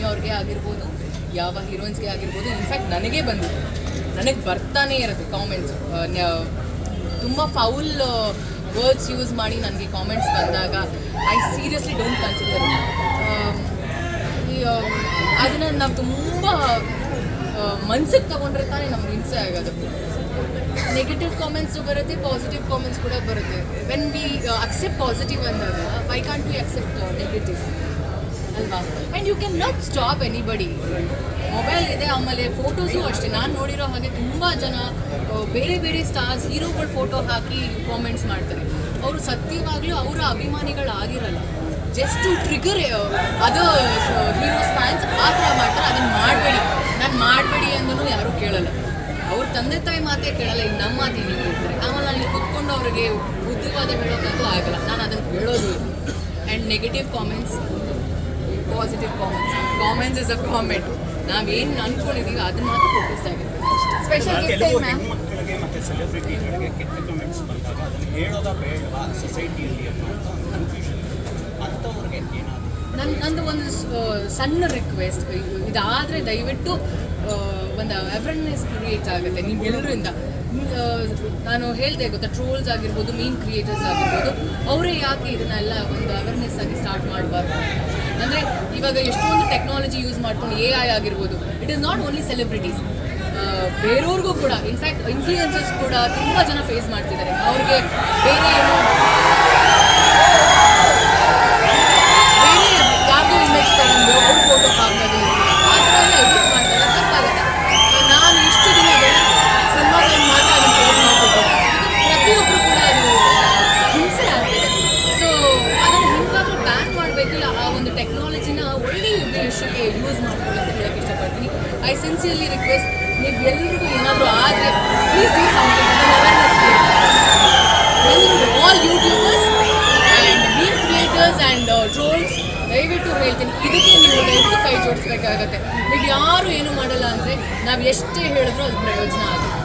ರಮ್ಯಾ ಅವ್ರಿಗೆ ಆಗಿರ್ಬೋದು, ಯಾವ ಹೀರೋಯಿನ್ಸ್ಗೆ ಆಗಿರ್ಬೋದು ಇನ್ಫ್ಯಾಕ್ಟ್ ನನಗೆ ಬಂದಿದೆ. ನನಗೆ ಬರ್ತಾನೆ ಇರುತ್ತೆ ಕಾಮೆಂಟ್ಸ್ ತುಂಬ ಫೌಲ್ ವರ್ಡ್ಸ್ ಯೂಸ್ ಮಾಡಿ ನನಗೆ ಕಾಮೆಂಟ್ಸ್ ಬಂದಾಗ ಐ ಸೀರಿಯಸ್ಲಿ ಡೋಂಟ್ ಕನ್ಸಿಡರ್ ಅದನ್ನು ನಾವು ತುಂಬ ಮನ್ಸಿಗೆ ತಗೊಂಡ್ರೆ ತಾನೇ ನಮ್ಗೆ ಹಿಂಸೆ ಆಗೋದು. ನೆಗೆಟಿವ್ ಕಾಮೆಂಟ್ಸು ಬರುತ್ತೆ ಪಾಸಿಟಿವ್ ಕಾಮೆಂಟ್ಸ್ ಕೂಡ ಬರುತ್ತೆ. ವೆನ್ ವಿ ಅಕ್ಸೆಪ್ಟ್ ಪಾಸಿಟಿವ್ ಅಂದಾಗ why can't we accept negative ಅಲ್ವಾ? And you can not stop anybody mobile ಇದೆ, ಆಮೇಲೆ ಫೋಟೋಸು ಅಷ್ಟೇ. ನಾನು ನೋಡಿರೋ ಹಾಗೆ ತುಂಬ ಜನ ಬೇರೆ ಬೇರೆ ಸ್ಟಾರ್ಸ್ ಹೀರೋಗಳ ಫೋಟೋ ಹಾಕಿ ಕಾಮೆಂಟ್ಸ್ ಮಾಡ್ತಾರೆ. ಅವರು ಸತ್ಯವಾಗಲೂ ಅವರ ಅಭಿಮಾನಿಗಳಾಗಿರಲ್ಲ. ಜಸ್ಟ್ ಟು ಟ್ರಿಗರ್ ಅದು ಹೀರೋಸ್ ಫ್ಯಾನ್ಸ್ ಆ ಮಾಡ್ತಾರೆ. ಅದನ್ನು ಮಾಡಬೇಡಿ. ನಾನು ಮಾಡಬೇಡಿ ಅಂದನು ಯಾರೂ ಕೇಳಲ್ಲ. ಅವ್ರ ತಂದೆ ತಾಯಿ ಮಾತೇ ಕೇಳಲ್ಲ ಈಗ ನಮ್ಮ ಮಾತೇ ಕೇಳ್ತಾರೆ ಆಮೇಲೆ ನಾನು ಇಲ್ಲಿ ಕುತ್ಕೊಂಡು ಅವ್ರಿಗೆ ಬುದ್ಧಿವಾದ ಹೇಳೋಕ್ಕಂತೂ ಆಗಲ್ಲ. ನಾನು ಅದನ್ನು ಹೇಳೋದು and negative comments positive comments comments is a comment ನಾವೇನು ಅನ್ಕೊಂಡಿದೀವಿ ಅದನ್ನ ಮಾತ್ರ ಫೋಕಸ್ ಆಗಿರ್ಬೇಕು. ಸ್ಪೆಷಲ್ ಕೆಲವು ಹೆಣ್ಮಕ್ಳಿಗೆ ಮತ್ತೆ ಸೆಲೆಬ್ರಿಟಿಗಳಿಗೆ ಕೆಟ್ಟ ಕಮೆಂಟ್ಸ್ ಬಂದಾಗ ಅದನ್ನು ಹೇಳೋದ ಬೇಡವಾ? ಸೊಸೈಟಿಯಲ್ಲಿ ಅನ್ನೋ ಕನ್ಫ್ಯೂಷನ್ ಅಂಥವ್ರಿಗೆ ಏನಾದರೂ? ನನ್ನ ನಂದು ಒಂದು ಸಣ್ಣ ರಿಕ್ವೆಸ್ಟ್ ಇದಾದರೆ ದಯವಿಟ್ಟು ಒಂದು ಅವೇರ್ನೆಸ್ ಕ್ರಿಯೇಟ್ ಆಗುತ್ತೆ ನೀವು ಎಲ್ಲರಿಂದ ನಾನು ಹೇಳಿದೆ ಗೊತ್ತಾ ಟ್ರೋಲ್ಸ್ ಆಗಿರ್ಬೋದು ಮೀನ್ ಕ್ರಿಯೇಟರ್ಸ್ ಆಗಿರ್ಬೋದು ಅವರೇ ಯಾಕೆ ಇದನ್ನೆಲ್ಲ ಒಂದು ಅವೇರ್ನೆಸ್ ಆಗಿ ಸ್ಟಾರ್ಟ್ ಮಾಡಬಾರ್ದು ಅಂದರೆ ಇವಾಗ ಎಷ್ಟೊಂದು ಟೆಕ್ನಾಲಜಿ ಯೂಸ್ ಮಾಡ್ಕೊಂಡು ಎ ಐ ಆಗಿರ್ಬೋದು it is not only celebrities ಬೇರೆಯವ್ರಿಗೂ ಕೂಡ ಇನ್ಫ್ಯಾಕ್ಟ್ ಇನ್ಫ್ಲೂಯೆನ್ಸಸ್ ಕೂಡ ತುಂಬ ಜನ ಫೇಸ್ ಮಾಡ್ತಿದ್ದಾರೆ. ಅವ್ರಿಗೆ ಬೇರೆ ಏನೋ ಬೇರೆ ಯಾರ್ದೋ ಇಮೇಜ್ ತಗೊಂಡು ಅವ್ರ ಫೋಟೋ ಹಾಕೋದು ಆ ಥರ ಎಲ್ಲ ಎಡಿಟ್ ಮಾಡ್ತಾರೆ ತಪ್ಪಾಗುತ್ತೆ ನಾನು ಇಷ್ಟು ದಿನ ಸಿನಿಮಾದಲ್ಲಿ ಮಾತ್ರ ಅದನ್ನು ಫೇಸ್ ಮಾಡ್ತಿದ್ದೆ ಪ್ರತಿಯೊಬ್ಬರು ಕೂಡ ಅದು ಹಿಂಸೆ ಆಗ್ತಿದೆ ಸೊ ಅದನ್ನು ಹಿಂಗಾದ್ರೂ ಬ್ಯಾನ್ ಮಾಡಬೇಕಿಲ್ಲ ಆ ಒಂದು ಟೆಕ್ನಾಲಜಿನ ಒಳ್ಳೆ ಉದ್ದೇಶಕ್ಕೆ ಯೂಸ್ ಮಾಡ್ಕೊಳ್ಳಿ ಅಂತ ಹೇಳಕ್ಕೆ ಇಷ್ಟಪಡ್ತೀನಿ. ಐ ಸಿನ್ಸಿಯರ್ಲಿ ರಿಕ್ವೆಸ್ಟ್ ನೀವು ಎಲ್ರಿಗೂ ಏನಾದರೂ ಆದರೆ please do something all YouTubers and mean creators and trolls ದಯವಿಟ್ಟು ಹೇಳ್ತೀನಿ, ಇದಕ್ಕೆ ನೀವು ದಯವಿಟ್ಟು ಕೈ ಜೋಡಿಸ್ಬೇಕಾಗತ್ತೆ. ನೀವು ಯಾರು ಏನು ಮಾಡಲ್ಲ ಅಂದರೆ ನಾವು ಎಷ್ಟೇ ಹೇಳಿದ್ರೂ ಅದು ಪ್ರಯೋಜನ ಆಗುತ್ತೆ.